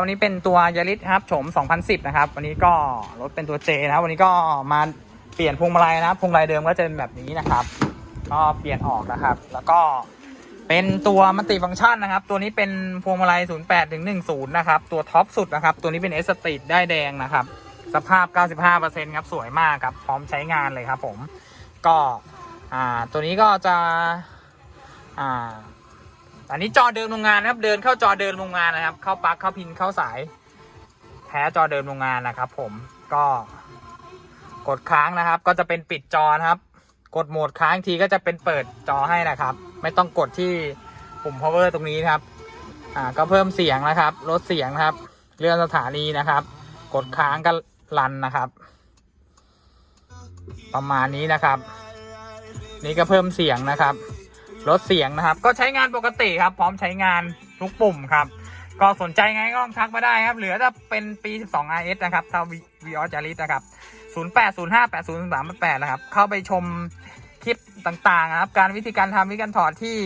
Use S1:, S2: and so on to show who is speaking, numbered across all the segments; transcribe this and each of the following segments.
S1: วันนี้เป็นตัวยาริสครับโฉม 2010 นะครับ วันนี้ก็รถเป็นตัว J นะครับวันนี้ก็มาเปลี่ยนพวงมาลัยนะครับพวงมาลัยเดิมก็จะเป็นแบบนี้นะครับ ก็เปลี่ยนออกนะครับ แล้วก็เป็นตัวมัลติฟังก์ชันนะครับ ตัวนี้เป็นพวงมาลัย 08ถึง10 นะครับ ตัวท็อปสุดนะครับ ตัวนี้เป็น S Street ได้แดงนะครับ สภาพ 95%ครับ สวยมากครับ พร้อมใช้งานเลยครับผม ก็ อ่า ตัวนี้ก็จะ อ่า อันนี้จอเดิมโรงงานนะครับ เดินเข้าจอเดิมโรงงานนะครับ เข้าปลั๊กเข้าพินเข้าสาย แท้จอเดิมโรงงานนะครับ ผมก็กดค้างนะครับ ก็จะเป็นปิดจอนะครับ กดโหมดค้างทีก็จะเป็นเปิดจอให้นะครับ ไม่ต้องกดที่ปุ่ม power ตรงนี้นะครับ อ่าก็เพิ่มเสียงนะครับ ลดเสียงนะครับ เลื่อนสถานีนะครับ กดค้างก็รันนะครับ ประมาณนี้นะครับ นี่ก็เพิ่มเสียงนะครับ ลดเสียงนะครับ ก็ใช้งานปกติครับ พร้อมใช้งานทุกปุ่มครับ ก็สนใจไงก็ลองทักมาได้ครับ เหลือจะเป็นปี 12 RS นะครับถ้าวีออจาริสนะครับ 08058038นะครับ เข้าไปชมคลิปต่างๆนะครับ การวิธีการทำวิธีการถอดที่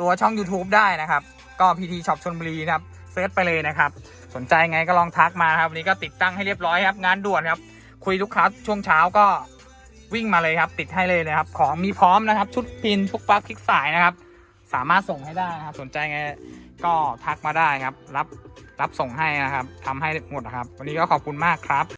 S1: ตัวช่อง YouTube ได้นะครับ ก็ PT Shop ชนบุรีนะครับเซิร์ชไปเลยนะครับ สนใจไงก็ลองทักมาครับวันนี้ก็ติดตั้งให้เรียบร้อยครับ งานด่วนครับ คุยลูกค้าช่วงเช้าก็ วิ่งมาเลยครับ ติดให้เลยนะครับ ของมีพร้อมนะครับ ชุดพินชุกปลั๊กคลิกสายนะครับ สามารถส่งให้ได้นะครับ สนใจไงก็ทักมาได้ครับ รับรับส่งให้นะครับทำให้หมดนะครับ วันนี้ก็ขอบคุณมากครับ